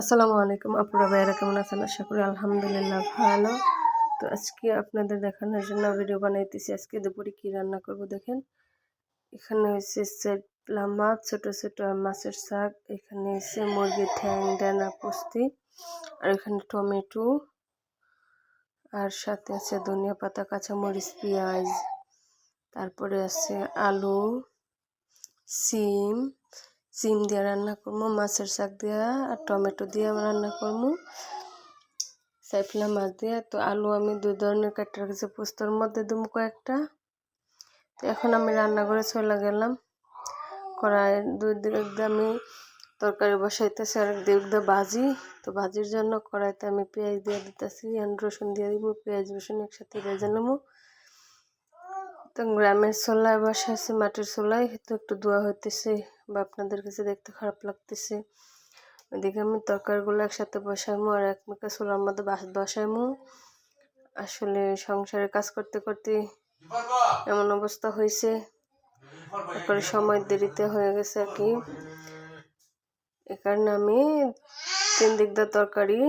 আসসালামু আলাইকুম, আপুরা ভাইয়েরা কেমন আছেন? আশা করি আলহামদুলিল্লাহ ভালো। তো আজকে আপনাদের দেখানোর জন্য ভিডিও বানাইতেছি। আজকে দুপুরে কি রান্না করব দেখেন? এখানে হচ্ছে সেটলা মাছ ছোট ছোট মাছের শাক। এখানে হচ্ছে মুরগির ঠ্যাং, ডানা, পুস্তি। আর এখানে টমেটো। আর সাথে আছে ধনিয়া পাতা, কাঁচামরিচ, পেঁয়াজ। তারপরে আছে আলু, সিম। সিম দিয়ে রান্না করব মাছের শাক দিয়ে আর টমেটো দিয়ে রান্না করব সাইফলা মাছ দিয়ে। তো আলু আমি দুই ধরনের কাটতে রেখেছি, পোস্তর মধ্যে দেবো কয়েকটা। তো এখন আমি রান্না করে চলে গেলাম। কড়াই দুই দিক আমি তরকারি বসাইতেছি আর দিক দিয়ে ভাজি, তো ভাজির জন্য কড়াইতে আমি পেঁয়াজ দিয়ে দিতেছি রসুন দিয়ে দিব পেঁয়াজ, রসুন একসাথে ভেজে নেব তো গ্রামের চোলায় বসে আছে মাটির চোলায়, তো একটু ধোয়া হইতেছে। বা আপনাদের কাছে দেখতে খারাপ লাগতেছে। ওইদিকে আমি তরকারিগুলো একসাথে বসাইমো আর এক মেকা চোলার মধ্যে বসাইমো আসলে সংসারে কাজ করতে করতে এমন অবস্থা হয়েছে। তারপরে সময় দেরিতে হয়ে গেছে আর কি। এ কারণে আমি তিন দিক দিয়ে তরকারি,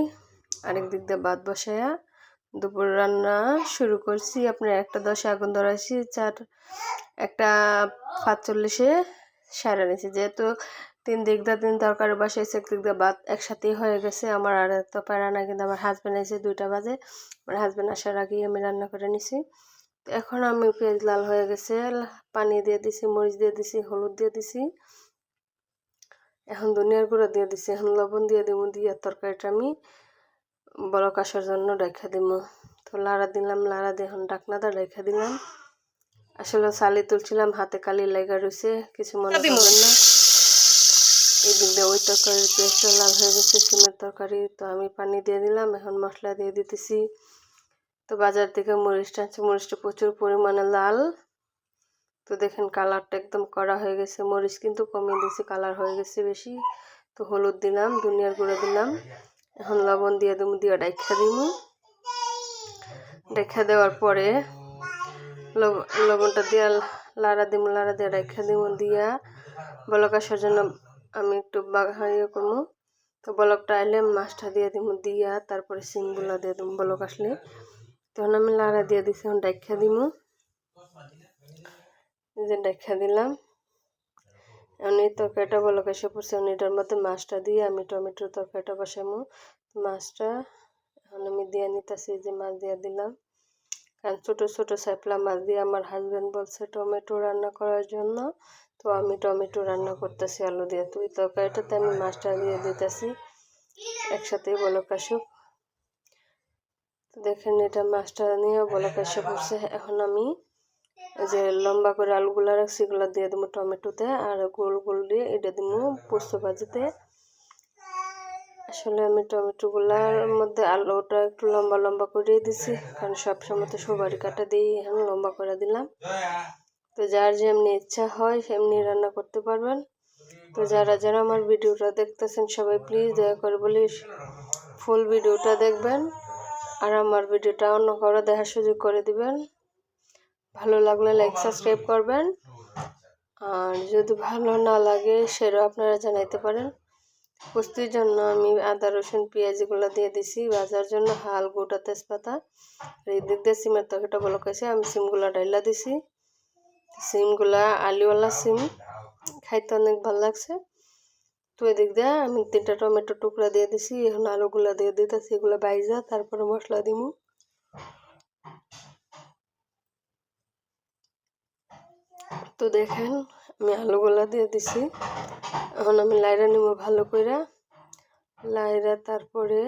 আরেক দিক দিয়ে ভাত বসাইয়া দুপুর রান্না শুরু করছি। আপনার একটা দশে আগুন ধরাইছি, চার, একটা পাঁচচল্লিশে সারা নিয়েছি। যেহেতু তিন দিক দিয়ে তিন তরকারি বসাইছে এক দিক দিয়ে ভাত একসাথেই হয়ে গেছে। আমার আর এত প্যারা না কিন্তু আমার হাজব্যান্ড এসে দুইটা বাজে। আমার হাজব্যান্ড আসার আগেই আমি রান্না করে নিছি। তো এখন আমি পেঁয়াজ লাল হয়ে গেছে, পানি দিয়ে দিছি, মরিচ দিয়ে দিছি, হলুদ দিয়ে দিছি। এখন ধনিয়ার গুঁড়ো দিয়ে দিছি, এখন লবণ দিয়ে দিব দিয়ে তরকারিটা আমি কাশার জন্য রেখে দিব তো লাড়া দিলাম, লাড়া দিয়ে এখন ডাকনাটা রেখে দিলাম। আসলে চালি তুলছিলাম হাতে কালি লেগা রয়েছে কিছু মনে করবেন না। এই দিক দিয়ে ওই তরকারির পেস্টটা লাল হয়ে গেছে সিমের তরকারি তো আমি পানি দিয়ে দিলাম এখন মশলা দিয়ে দিতেছি। তো বাজার থেকে মরিচটা আছে মরিচটা প্রচুর পরিমাণে লাল। তো দেখেন কালারটা একদম কড়া হয়ে গেছে মরিচ কিন্তু কমিয়ে দিয়েছি কালার হয়ে গেছে বেশি। তো হলুদ দিলাম দুনিয়ার গুঁড়ো দিলাম এখন লবণ দিয়ে দেবো দিয়ে ডাইখা দিব। ডাইখা দেওয়ার পরে লবণটা দিয়ে লাড়া দিব লাড়া দিয়ে ডাইখা দিব দিয়া বলক আসার জন্য আমি একটু ইয়ে করব তো বলকটা আইলে মাছটা দিয়ে দিব দিয়া তারপরে সিমগুলো দিয়ে দিব বলক আসলে। তখন আমি লাড়া দিয়ে দিছি, এখন ডাইখা দিব যে ডাইখা দিলাম। এই তরকারিটা বলক এসে পড়ছে এটার মধ্যে মাছটা দিয়ে আমি টমেটোর তরকারিটা বসাবো মাছটা এখন আমি দিয়ে নিতেছি যে মাছ দিয়ে দিলাম। কারণ ছোটো ছোটো সাইপলা মাছ দিয়ে আমার হাজব্যান্ড বলছে, টমেটো রান্না করার জন্য তো আমি টমেটো রান্না করতেছি, আলু দিয়ে। তুই তরকারিটাতে আমি মাছটা দিয়ে দিতেছি, একসাথেই বলো তো দেখেন এটা মাছটা নিয়ে বলো কাশে পড়ছে এখন আমি যে লম্বা করে আলুগুলো রাখছি, এগুলো দিয়ে দেবো টমেটোতে আর গোল গোল দিয়ে এটা দেবো পোস্ত ভাজিতে আসলে আমি টমেটোগুলার মধ্যে আলুটা একটু লম্বা লম্বা করে দিছি। কারণ সবসময় তো সবারই কাটা দিই এখন লম্বা করে দিলাম। তো যার যেমনি ইচ্ছা হয় সেমনি রান্না করতে পারবেন। তো যারা যারা আমার ভিডিওটা দেখতেছেন সবাই প্লিজ দয়া করে বলি ফুল ভিডিওটা দেখবেন। আর আমার ভিডিওটা অন্য কারও দেখার সুযোগ করে দিবেন। ভালো লাগলে লাইক সাবস্ক্রাইব করবেন। আর যদি ভালো না লাগে সেটাও আপনারা জানাইতে পারেন। পুষ্টির জন্য আমি আদা, রসুন পেঁয়াজ এগুলো দিয়ে দিছি। ভাজার জন্য হাল, গোটা তেজপাতা এই দিক দিয়ে সিমের তরকারিটা বলো কেছে আমি সিমগুলো ডাইলা দিছি। সিমগুলা আলিওয়ালা সিম, খাইতে অনেক ভালো লাগছে। তো এদিক দিয়ে আমি তিনটা টমেটো টুকরা দিয়ে দিছি। এখন আলুগুলো দিয়ে দিতেছি, এগুলো বাইজা তারপরে মশলা দিমু। তো দেখেন, আমি আলুগুলা দিয়ে দিছি। এখন আমি লাইরা নিব ভালো করে লাইরা তারপরে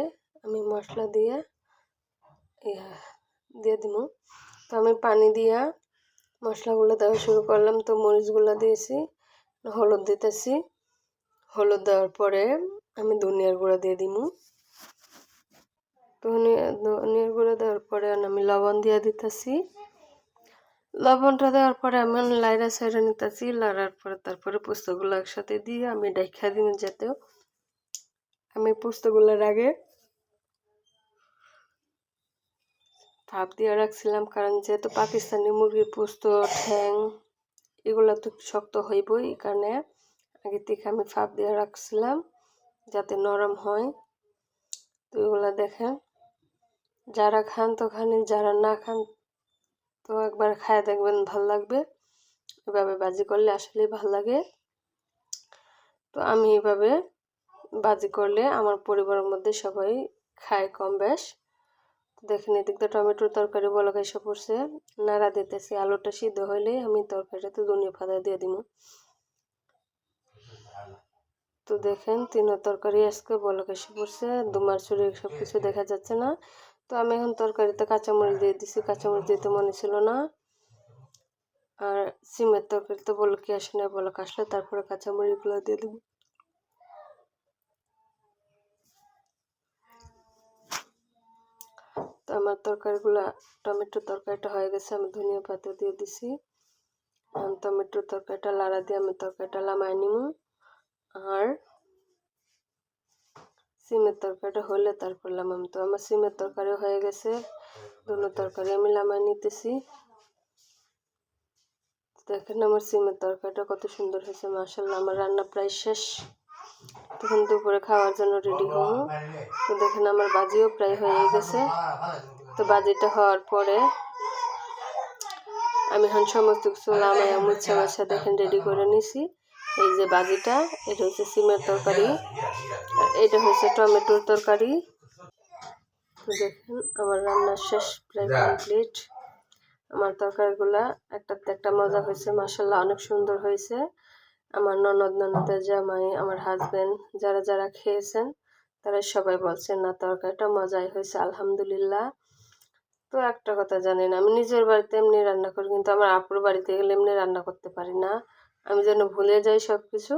আমি মশলা দিয়ে দিয়ে দিব তো আমি পানি দিয়া মশলাগুলো দেওয়া শুরু করলাম। তো মরিচগুলো দিয়েছি, হলুদ দিতেছি। হলুদ দেওয়ার পরে আমি ধনিয়ার গুঁড়া দিয়ে দিব ধনিয়া, ধনিয়ার গুঁড়া দেওয়ার পরে আমি লবণ দিয়ে দিতেছি। লবণটা দেওয়ার পরে আমি লাইরা সাইরা নিতেছি, লাড়ার পরে তারপরে পোস্তগুলো একসাথে দিয়ে আমি ডাইখা দিন যেতেও আমি পোস্তগুলোর আগে ভাপ দিয়ে রাখছিলাম, কারণ যেহেতু পাকিস্তানি মুরগির পোস্ত, ঠ্যাং এগুলো তো শক্ত হইবই, এই কারণে আগে থেকে আমি ফাপ দিয়ে রাখছিলাম যাতে নরম হয়। তো এগুলো দেখেন, যারা খান তো খানি, যারা না খান তো একবার খায় দেখবেন, ভালো লাগবে। এভাবে বাজি করলে আসলেই ভালো লাগে। তো আমি এভাবে বাজি করলে আমার পরিবারের মধ্যে সবাই খায় কম বেশ। দেখেন এদিক দিয়ে টমেটোর তরকারি বলক এসে পড়ছে। নাড়া দিতেছি, আলুটা সিদ্ধ হইলে আমি তরকারিটাতে ধনিয়া পাতা দিয়ে দিব তো দেখেন তিনও তরকারি আজকে বলক এসে পড়ছে, দুমার ছুরি সব কিছু দেখা যাচ্ছে না। তো আমি এখন তরকারিতে কাঁচামরিচ দিয়ে দিছি। কাঁচামরিচ দিতে মনে ছিল না। আর সিমের তরকারিতে বলকি আসে না বলক আসলে তারপরে কাঁচামরিচগুলো দিয়ে দেবো। তো আমার তরকারিগুলো, টমেটোর তরকারিটা হয়ে গেছে, আমি ধনিয়া পাতা দিয়ে দিছি। টমেটোর তরকারিটা, লাড়া দিয়ে আমি তরকারিটা লামাই নিব আর সিমের তরকারিটা হলে তারপর লামাম তো আমার সিমের তরকারি হয়ে গেছে দুটো তরকারি আমি লামাই নিতেছি। দেখেন আমার সিমের তরকারিটা কত সুন্দর হয়েছে মাসাল্লাহ আমার রান্না প্রায় শেষ। তখন দুপুরে খাওয়ার জন্য রেডি হব। তো দেখেন আমার বাজিও প্রায় হয়ে গেছে। তো বাজিটা হওয়ার পরে আমি এখন সমস্ত কিছু লামাইয়া মুচ্ছা মাছা দেখেন রেডি করে নিছি। এই যে বাজিটা, এটা হচ্ছে সিমের তরকারি। এটা হচ্ছে টমেটোর তরকারি। দেখেন, আমার রান্না শেষ প্রায় কমপ্লিট আমার তরকারিগুলা একটাতে একটা মজা হয়েছে মাসাল্লাহ অনেক সুন্দর হয়েছে। আমার ননদ, ননদের জামাই, আমার হাজবেন্ড যারা যারা খেয়েছেন, তারা সবাই বলছেন না, তরকারিটা মজাই হয়েছে, আলহামদুলিল্লাহ। তো একটা কথা জানি না, আমি নিজের বাড়িতে এমনি রান্না করি, কিন্তু আমার আপুর বাড়িতে গেলে এমনি রান্না করতে পারি না। আমি যেন ভুলে যাই সব কিছু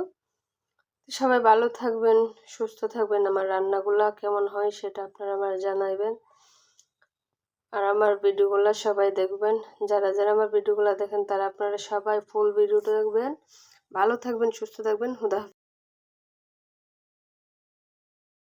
সবাই ভালো থাকবেন, সুস্থ থাকবেন। আমার রান্নাগুলো কেমন হয় সেটা আপনারা আমার জানাইবেন। আর আমার ভিডিওগুলো সবাই দেখবেন। যারা যারা আমার ভিডিওগুলো দেখেন তারা আপনারা সবাই ফুল ভিডিওটা দেখবেন। ভালো থাকবেন, সুস্থ থাকবেন। হুদা